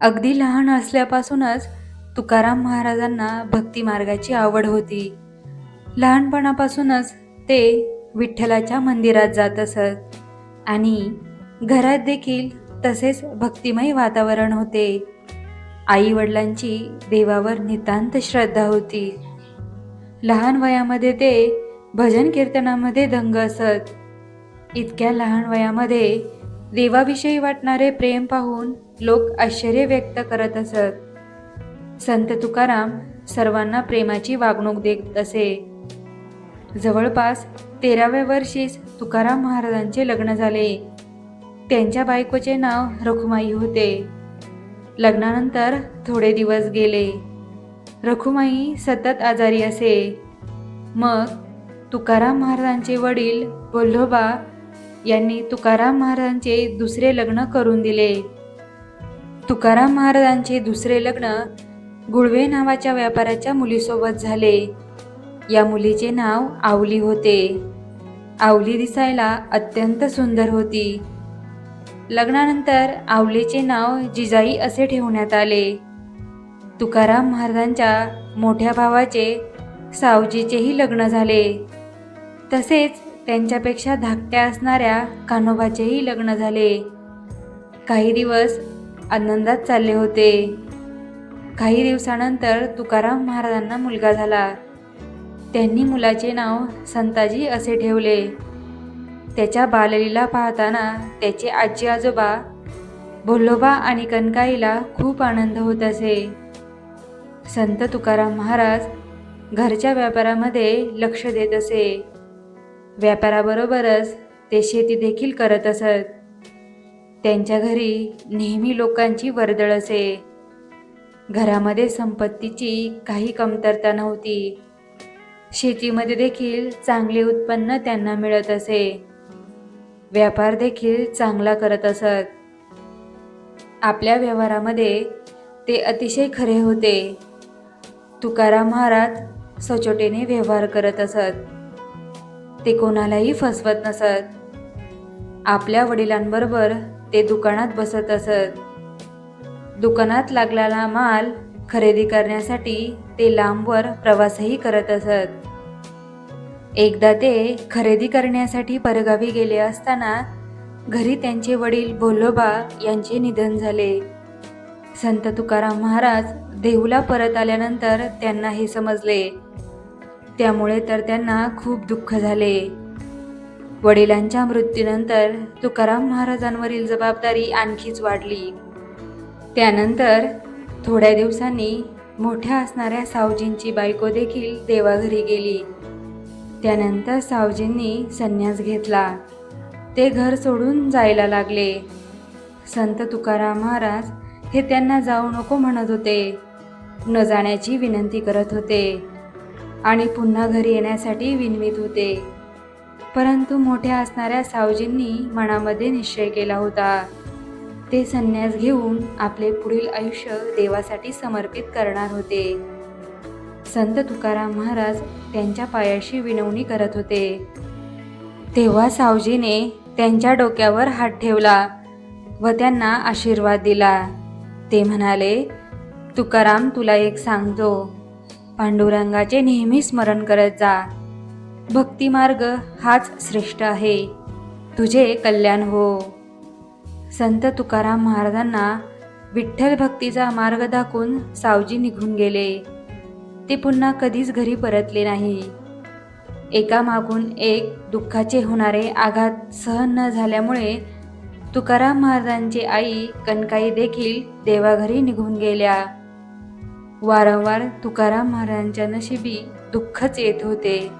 अगदी लहान असल्यापासूनच तुकाराम महाराजांना भक्ती मार्गाची आवड होती. लहानपणापासूनच ते विठ्ठलाच्या मंदिरात जात असत आणि घरात देखील तसेच भक्तिमय वातावरण होते. आई वडिलांची देवावर नितांत श्रद्धा होती. लहान वयामध्ये ते भजन कीर्तनामध्ये दंग असत. इतक्या लहान वयामध्ये देवाविषयी वाटणारे प्रेम पाहून लोक आश्चर्य व्यक्त करत असत. संत तुकाराम सर्वांना प्रेमाची वागणूक देत असे. जवळपास तेराव्या वर्षीच तुकाराम महाराजांचे लग्न झाले. त्यांच्या बायकोचे नाव रखुमाई होते. लग्नानंतर थोडे दिवस गेले. रखुमाई सतत आजारी असे. मग तुकाराम महाराजांचे वडील वल्लोबा यांनी तुकाराम महाराजांचे दुसरे लग्न करून दिले. तुकाराम महाराजांचे दुसरे लग्न गुळवे नावाच्या व्यापाऱ्याच्या मुलीसोबत झाले. या मुलीचे नाव आवली होते. आवली दिसायला अत्यंत सुंदर होती. लग्नानंतर आवलीचे नाव जिजाई असे ठेवण्यात आले. तुकाराम महाराजांच्या मोठ्या भावाचे सावजीचेही लग्न झाले. तसेच त्यांच्यापेक्षा धाकट्या असणाऱ्या कान्होबाचेही लग्न झाले. काही दिवस आनंदात चालले होते. काही दिवसानंतर तुकाराम महाराजांना मुलगा झाला. त्यांनी मुलाचे नाव संताजी असे ठेवले. त्याच्या बाललीला पाहताना त्याचे आजी आजोबा भोलोबा आणि कनकाईला खूप आनंद होत असे. संत तुकाराम महाराज घरच्या व्यापारामध्ये लक्ष देत असे. व्यापाराबरोबरच ते शेती देखील करत असत. त्यांच्या घरी नेहमी लोकांची वर्दळ असे. घरामध्ये संपत्तीची काही कमतरता नव्हती. शेतीमध्ये देखील चांगले उत्पन्न त्यांना मिळत असे. व्यापार देखील चांगला करत असत. आपल्या व्यवहारामध्ये ते अतिशय खरे होते. तुकाराम महाराज सचोटेने व्यवहार करत असत. ते कोणालाही फसवत नसत. आपल्या वडिलांबरोबर ते दुकानात बसत असत. दुकानात लागलेला माल खरेदी करण्यासाठी ते लांबवर प्रवासही करत असत. एकदा ते खरेदी करण्यासाठी परगावी गेले असताना घरी त्यांचे वडील भोलोबा यांचे निधन झाले. संत तुकाराम महाराज देहूला परत आल्यानंतर त्यांना हे समजले. त्यामुळे तर त्यांना खूप दुःख झाले. वडिलांच्या मृत्यूनंतर तुकाराम महाराजांवरील जबाबदारी आणखीच वाढली. त्यानंतर थोड्या दिवसांनी मोठ्या असणाऱ्या सावजींची बायको देखील देवाघरी गेली. त्यानंतर सावजींनी संन्यास घेतला. ते घर सोडून जायला लागले. संत तुकाराम महाराज हे त्यांना जाऊ नको म्हणत होते. न जाण्याची विनंती करत होते आणि पुन्हा घरी येण्यासाठी विनवित होते. परंतु मोठ्या असणाऱ्या सावजींनी मनामध्ये निश्चय केला होता. ते संन्यास घेऊन आपले पुढील आयुष्य देवासाठी समर्पित करणार होते. संत तुकाराम महाराज त्यांच्या पायाशी विनवणी करत होते. तेव्हा सावजीने त्यांच्या डोक्यावर हात ठेवला व त्यांना आशीर्वाद दिला. ते म्हणाले तुकाराम तुला एक सांगतो. पांडुरंगाचे नेहमी स्मरण करत जा. भक्तिमार्ग हाच श्रेष्ठ आहे. तुझे कल्याण हो. संत तुकाराम महाराजांना विठ्ठल भक्तीचा मार्ग दाखवून सावजी निघून गेले. ते पुन्हा कधीच घरी परतले नाही. एकामागून एक दुःखाचे होणारे आघात सहन न झाल्यामुळे तुकाराम महाराजांची आई कनकाई देखील देवाघरी निघून गेल्या. वारंवार तुकाराम महाराजांच्या नशिबी दुःखच येत होते.